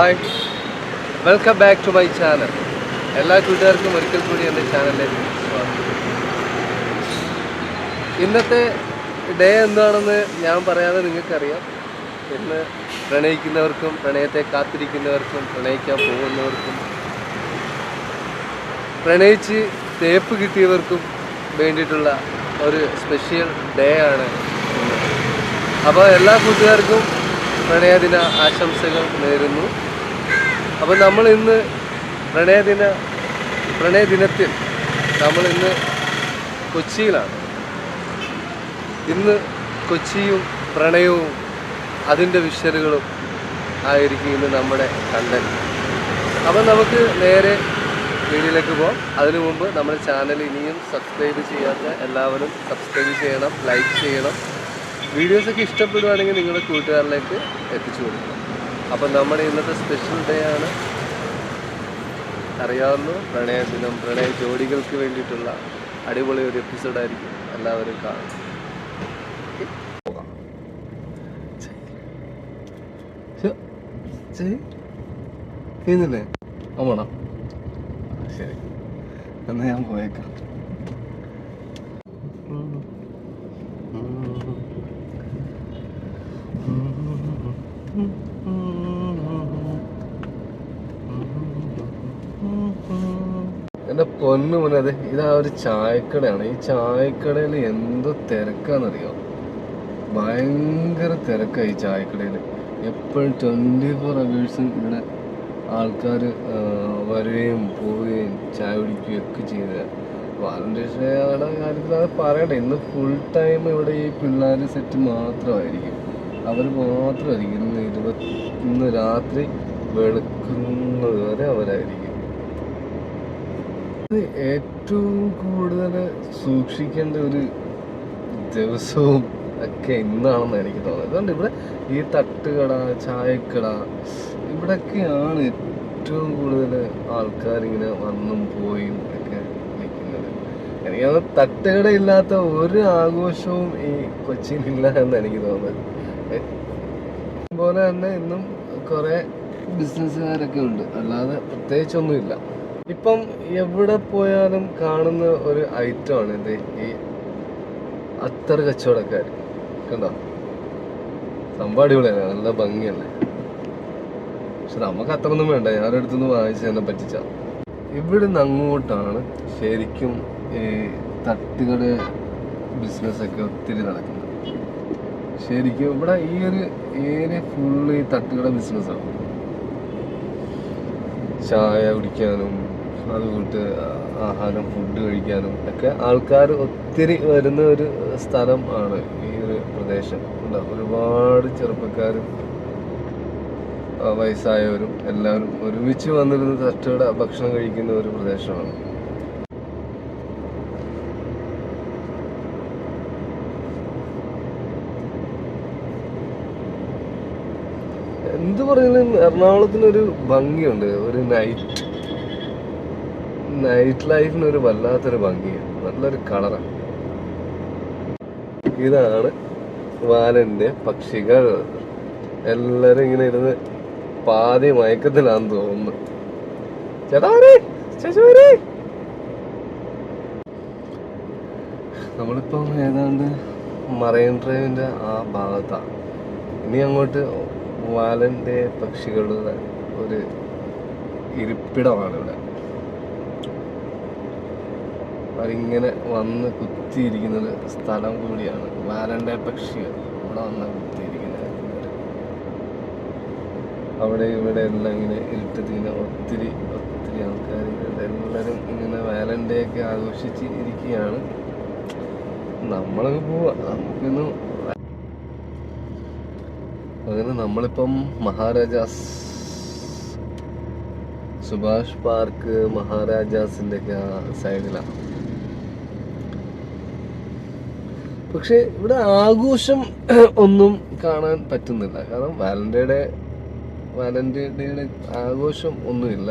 Hi welcome back to my channel എല്ലാ കൂട്ടുകാർക്കും ഒരിക്കൽ കൂടി എന്റെ ചാനലിലേക്ക് സ്വാഗതം. ഇന്നത്തെ ഡേ എന്താണെന്ന് ഞാൻ പറയാതെ നിങ്ങൾക്കറിയാം. ഇന്ന് പ്രണയിക്കുന്നവർക്കും പ്രണയത്തെ കാത്തിരിക്കുന്നവർക്കും പ്രണയിക്കാൻ പോകുന്നവർക്കും പ്രണയിച്ച് തേപ്പ് കിട്ടിയവർക്കും വേണ്ടിയിട്ടുള്ള ഒരു സ്പെഷ്യൽ ഡേ ആണ് അപ്പോൾ എല്ലാ കൂട്ടുകാർക്കും പ്രണയദിന ആശംസകൾ നേരുന്നു. അപ്പോൾ നമ്മൾ ഇന്ന് പ്രണയദിന പ്രണയദിനത്തിൽ നമ്മൾ ഇന്ന് കൊച്ചിയിലാണ്. ഇന്ന് കൊച്ചിയും പ്രണയവും അതിന്റെ വിഷലുകളും ആയിരിക്കും ഇന്ന് നമ്മുടെ കണ്ടന്റ് അപ്പം നമുക്ക് നേരെ വീഡിയോയിലേക്ക് പോകാം അതിനു മുമ്പ് നമ്മുടെ ചാനൽ ഇനിയും സബ്സ്ക്രൈബ് ചെയ്യാത്ത എല്ലാവരും സബ്സ്ക്രൈബ് ചെയ്യണം ലൈക്ക് ചെയ്യണം. വീഡിയോസൊക്കെ ഇഷ്ടപ്പെടുവാണെങ്കിൽ നിങ്ങളുടെ കൂട്ടുകാരിലേക്ക് എത്തിച്ചു കൊടുക്കണം. അപ്പം നമ്മുടെ ഇന്നത്തെ സ്പെഷ്യൽ ഡേ ആണ്. അറിയാവുന്ന പ്രണയദിനം പ്രണയ ജോഡികൾക്ക് വേണ്ടിയിട്ടുള്ള അടിപൊളി ഒരു എപ്പിസോഡായിരിക്കും എല്ലാവരും കാണും. ചെയ്യുന്നില്ലേ? അമ്മണോ ശരി. എന്നാൽ ഞാൻ പോയേക്കാം. എന്റെ പോലെ അതെ ഇതാ ഒരു ചായക്കടയാണ്. ഈ ചായക്കടയിൽ എന്ത് തിരക്കാന്നറിയോ ഭയങ്കര തിരക്കായി ചായക്കടയിൽ. എപ്പോഴും ട്വന്റി ഫോർ അവേഴ്സും ഇവിടെ ആൾക്കാർ വരികയും പോവുകയും ചായ കുടിക്കുകയും ഒക്കെ ചെയ്ത് വാലന്റൈൻസ് ഡേയുടെ കാര്യത്തിൽ അത് പറയണ്ട ഇന്ന് ഫുൾ ടൈം ഇവിടെ ഈ പിള്ളേർ സെറ്റ് മാത്രമായിരിക്കും. അവർ മാത്രമായിരിക്കും. ഇന്ന് ഇരുപത്തി ഇന്ന് രാത്രി വെളുക്കുന്നത് വരെ അവരായിരിക്കും. ഏറ്റവും കൂടുതൽ സൂക്ഷിക്കേണ്ട ഒരു ദിവസവും ഒക്കെ ഇന്നാണെന്ന് എനിക്ക് തോന്നുന്നത് അതുകൊണ്ട് ഇവിടെ ഈ തട്ടുകട ചായക്കട ഇവിടെയൊക്കെയാണ് ഏറ്റവും കൂടുതൽ ആൾക്കാരിങ്ങനെ വന്നും പോയും ഒക്കെ നിൽക്കുന്നത്. എനിക്ക് തോന്നുന്നു തട്ടുകട ഇല്ലാത്ത ഒരു ആഘോഷവും ഈ കൊച്ചിയിലില്ല എന്ന് എനിക്ക് തോന്നുന്നത് അതുപോലെ തന്നെ ഇന്നും കുറേ ബിസിനസ്സുകാരൊക്കെ ഉണ്ട്. അല്ലാതെ പ്രത്യേകിച്ചൊന്നുമില്ല. ഇപ്പം എവിടെ പോയാലും കാണുന്ന ഒരു ഐറ്റമാണ് എന്ത്? ഈ അത്തർ കച്ചവടക്കാർ. കണ്ടോ? സംഭവം നല്ല ഭംഗിയല്ലേ? പക്ഷെ നമുക്ക് അത്രയൊന്നും വേണ്ട. ഞാൻ അടുത്തുനിന്ന് വാങ്ങിച്ച് തന്നെ പറ്റിച്ച. ഇവിടുന്ന് അങ്ങോട്ടാണ് ശരിക്കും ഈ തട്ടുകട ബിസിനസ്സൊക്കെ ഒത്തിരി നടക്കുന്നത്. ശരിക്കും ഇവിടെ ഈ ഒരു ഏരിയ ഫുള്ള് ഈ തട്ടുകട ബിസിനസ്സാണ്. ചായ കുടിക്കാനും അതുകൂട്ട് ആഹാരം ഫുഡ് കഴിക്കാനും ഒക്കെ ആൾക്കാർ ഒത്തിരി വരുന്ന ഒരു സ്ഥലം ആണ് ഈ ഒരു പ്രദേശം. ഒരുപാട് ചെറുപ്പക്കാരും വയസ്സായവരും എല്ലാവരും ഒരുമിച്ച് വന്നിരുന്ന് തട്ടുകട ഭക്ഷണം കഴിക്കുന്ന ഒരു പ്രദേശമാണ്. എന്ത് പറഞ്ഞാലും എറണാകുളത്തിനൊരു ഭംഗിയുണ്ട്. ഒരു നൈറ്റ് നൈറ്റ് ലൈഫിന് ഒരു വല്ലാത്തൊരു ഭംഗിയാണ് നല്ലൊരു കളറാണ് ഇതാണ് വാലന്റെ പക്ഷികൾ. എല്ലാരും ഇങ്ങനെ ഇരുന്ന് പാതി മയക്കത്തിലാന്ന് തോന്നുന്നു. ചേട്ടാ വരേ, ചേച്ചി വരേ. നമ്മളിപ്പം ഏതാണ്ട് മറൈൻ ഡ്രൈവിന്റെ ആ ഭാഗത്താണ് ഇനി അങ്ങോട്ട് വാലന്റെ പക്ഷികളുടെ ഒരു ഇരിപ്പിടമാണ് ഇവിടെ അവരിങ്ങനെ വന്ന് കുത്തിയിരിക്കുന്നത് സ്ഥലം കൂടിയാണ്. വാലണ്ട പക്ഷികൾ ഇവിടെ വന്ന് കുത്തിയിരിക്കുന്നത്. അവിടെ ഇവിടെ എല്ലാം ഇങ്ങനെ ഇരുട്ടത്തിൽ ഇങ്ങനെ ഒത്തിരി ഒത്തിരി ആൾക്കാർ എല്ലാവരും ഇങ്ങനെ വാലന്റെ ഒക്കെ ആഘോഷിച്ച് ഇരിക്കുകയാണ്. നമ്മളൊക്കെ പോവാ. നമുക്കിന്ന് അങ്ങനെ നമ്മളിപ്പം മഹാരാജാസ് സുഭാഷ് പാർക്ക് മഹാരാജാസിന്റെ ഒക്കെ ആ സൈഡിലാണ് പക്ഷെ ഇവിടെ ആഘോഷം ഒന്നും കാണാൻ പറ്റുന്നില്ല. കാരണം വാലന്റൈൻ ഡേ വാലന്റൈൻ ആഘോഷം ഒന്നുമില്ല.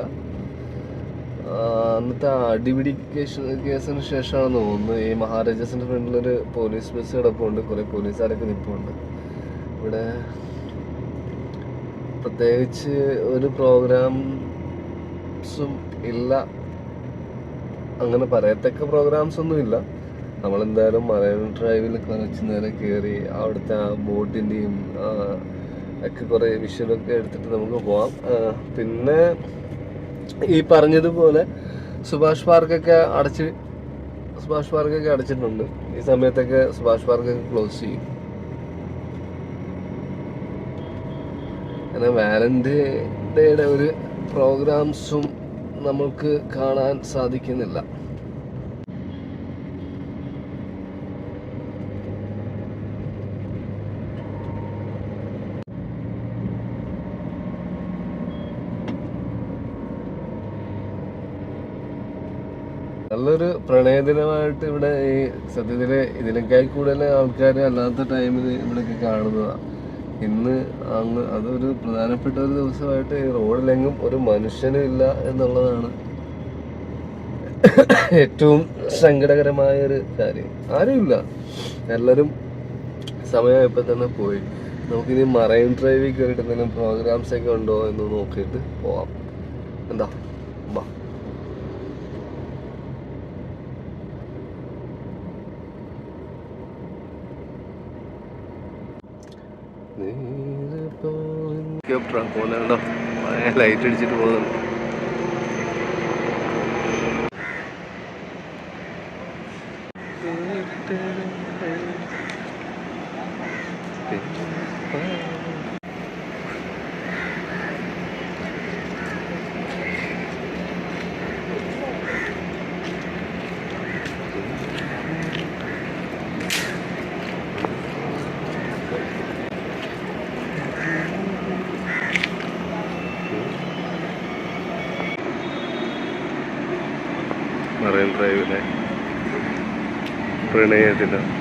അന്നത്തെ അടിപിടി കേസ് കേസിന് ശേഷമാണെന്ന് തോന്നുന്നു. ഈ മഹാരാജാസിന്റെ ഫ്രണ്ടിലൊരു പോലീസ് ബസ് കിടപ്പുണ്ട്. കുറെ പോലീസുകാരൊക്കെ നിൽപ്പുണ്ട് ഇവിടെ പ്രത്യേകിച്ച് ഒരു പ്രോഗ്രാംസും ഇല്ല. അങ്ങനെ പറയത്തക്ക പ്രോഗ്രാംസ് ഒന്നും ഇല്ല നമ്മളെന്തായാലും മലയാളം ഡ്രൈവിൽ കുറച്ച് നേരം കയറി അവിടുത്തെ ആ ബോട്ടിന്റെയും ഒക്കെ കുറേ വിഷ്വലൊക്കെ എടുത്തിട്ട് നമുക്ക് പോവാം. പിന്നെ ഈ പറഞ്ഞതുപോലെ സുഭാഷ് പാർക്കൊക്കെ അടച്ച് സുഭാഷ് പാർക്കൊക്കെ അടച്ചിട്ടുണ്ട്. ഈ സമയത്തൊക്കെ സുഭാഷ് പാർക്കൊക്കെ ക്ലോസ് ചെയ്യും. അങ്ങനെ വാലന്റൈൻ ഡേയുടെ ഒരു പ്രോഗ്രാംസും നമുക്ക് കാണാൻ സാധിക്കുന്നില്ല നല്ലൊരു പ്രണയദിനമായിട്ട് ഇവിടെ ഈ സത്യത്തിൽ ഇതിനേക്കാൾ കൂടുതൽ ആൾക്കാർ അല്ലാത്ത ടൈമിൽ ഇവിടേക്ക് കാണുന്നതാണ് ഇന്ന് അങ്ങ് അതൊരു പ്രധാനപ്പെട്ട ഒരു ദിവസമായിട്ട് ഈ റോഡിലെങ്ങും ഒരു മനുഷ്യനും ഇല്ല എന്നുള്ളതാണ് ഏറ്റവും സങ്കടകരമായ ഒരു കാര്യം ആരുമില്ല എല്ലാവരും സമയമായപ്പോൾ തന്നെ പോയി. നമുക്കിനി മറൈൻ ഡ്രൈവിൽ കയറിയിട്ട് എന്തെങ്കിലും പ്രോഗ്രാംസ് ഒക്കെ ഉണ്ടോ എന്ന് നോക്കിയിട്ട് പോവാം. എന്താ? പോകുന്നുണ്ടോ ലൈറ്റ് അടിച്ചിട്ട് പോകുന്നുണ്ട് ഡ്രൈവിലെ പ്രണയത്തിലാണ്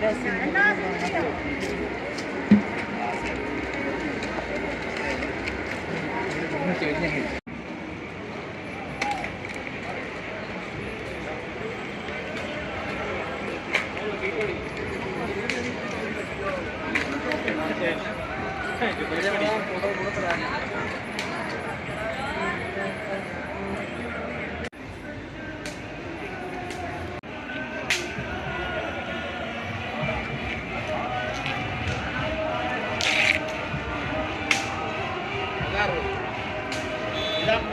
Gracias. മറൈൻ ഡ്രൈവിലെ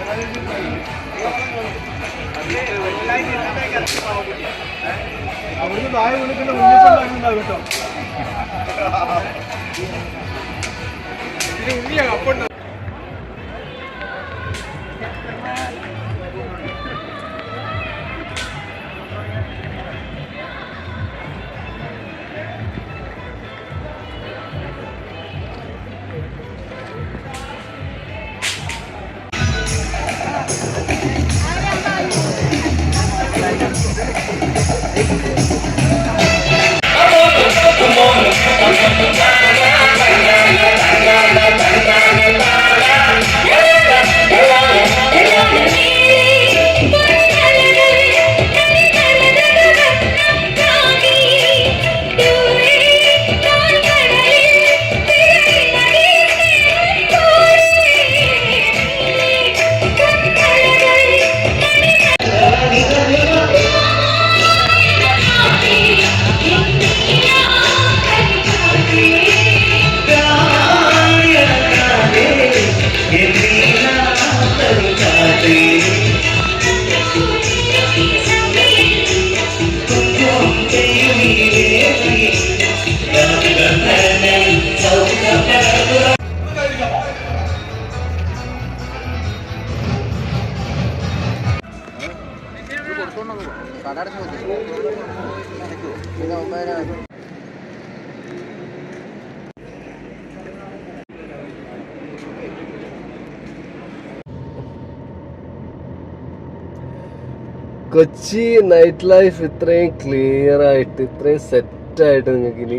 പ്രണയദിനം പണ്ട് സിനിമ അവിടുന്ന് താഴെ വിളിക്കുന്ന ഉണ്ണിയപ്പം കേട്ടോ. ഇത് ഉണ്ണിയാ കപ്പുണ്ട്. Kochi night life ഇത്രയും ക്ലിയർ ആയിട്ട് ഇത്രയും സെറ്റ് ആയിട്ട് നിങ്ങൾക്ക് ഇനി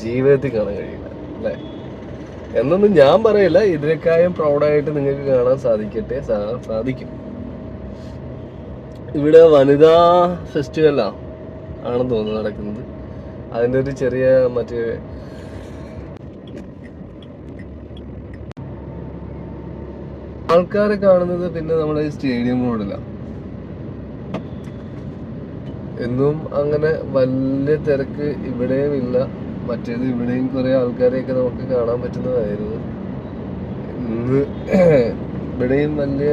ജീവിതത്തിൽ കാണാൻ കഴിയില്ല അല്ലേ? എന്നൊന്നും ഞാൻ പറയില്ല. ഇതിനേക്കായും പ്രൗഡായിട്ട് നിങ്ങൾക്ക് കാണാൻ സാധിക്കട്ടെ സാധിക്കും. ഇവിടെ വനിതാ ഫെസ്റ്റിവലാ ആണെന്ന് തോന്നുന്നു നടക്കുന്നത്. അതിന്റെ ഒരു ചെറിയ മറ്റേ ആൾക്കാരെ കാണുന്നത് പിന്നെ നമ്മുടെ സ്റ്റേഡിയം റോഡിലാണ് എന്നും അങ്ങനെ വലിയ തിരക്ക് ഇവിടെയും ഇല്ല. മറ്റേത് ഇവിടെയും കുറെ ആൾക്കാരെയൊക്കെ നമുക്ക് കാണാൻ പറ്റുന്നതായിരുന്നു. ഇന്ന് ഇവിടെയും വലിയ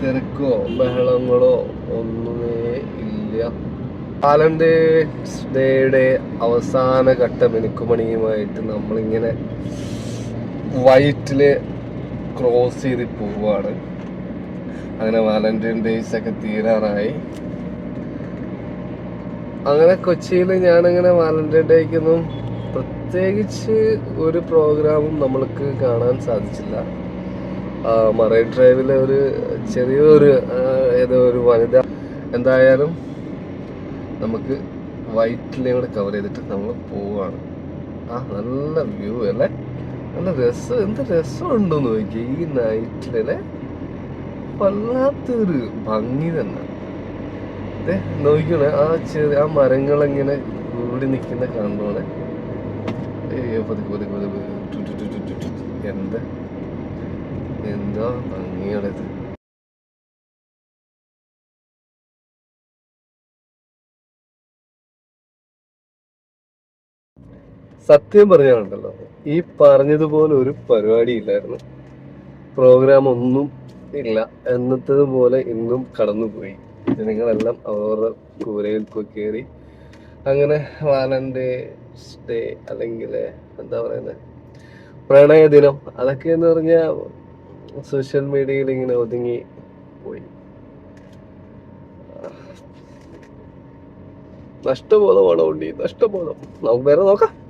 തിരക്കോ ബഹളങ്ങളോ ഒന്നുമേ ഇല്ല. വാലന്റൈൻസ് ഡേയുടെ അവസാന ഘട്ട മിനുക്കുമണിയുമായിട്ട് നമ്മളിങ്ങനെ വൈറ്റിൽ ക്രോസ് ചെയ്ത് പോവാണ്. അങ്ങനെ വാലന്റൈൻ ഡേയ്സ് ഒക്കെ തീരാറായി. അങ്ങനെ കൊച്ചിയിൽ ഞാനങ്ങനെ വാലന്റൈൻ ഡേക്കൊന്നും പ്രത്യേകിച്ച് ഒരു പ്രോഗ്രാമും നമ്മൾക്ക് കാണാൻ സാധിച്ചില്ല. മറൈൻ ഡ്രൈവിലെ ഒരു ചെറിയൊരു ഏതോ ഒരു വനിത എന്തായാലും നമുക്ക് വൈറ്റിലെ കൂടെ കവർ ചെയ്തിട്ട് നമ്മൾ പോവാണ്. ആ നല്ല വ്യൂ അല്ലേ? നല്ല രസം എന്ത് രസമുണ്ടെന്ന് നോക്കി ഈ നൈറ്റിലെ വല്ലാത്തൊരു ഭംഗി തന്നെ. നോക്കിക്കോണേ ആ ചെറിയ ആ മരങ്ങളിങ്ങനെ കൂടി നിൽക്കുന്ന കാണുന്നോണെ ഏയ്യോ പതുക്കെ പതുക്കെ പതുക്കെ. എന്താ? എന്താ ഭംഗിയാണിത്. സത്യം പറഞ്ഞാണല്ലോ ഈ പറഞ്ഞതുപോലെ ഒരു പരിപാടി ഇല്ലായിരുന്നു. പ്രോഗ്രാം ഒന്നും ഇല്ല. എന്നത്തതുപോലെ ഇന്നും കടന്നുപോയി. ജനങ്ങളെല്ലാം അവരുടെ കൂരയിൽ കയറി അങ്ങനെ വാലന്റൈൻസ് ഡേ അല്ലെങ്കിൽ എന്താ പറയുന്നത് പ്രണയ ദിനം അതൊക്കെ എന്ന് പറഞ്ഞാൽ സോഷ്യൽ മീഡിയയിൽ ഇങ്ങനെ ഒതുങ്ങി പോയി. നഷ്ടബോധമാണ് ഉണ്ടി നഷ്ടബോധം. നമുക്ക് വേറെ നോക്കാം.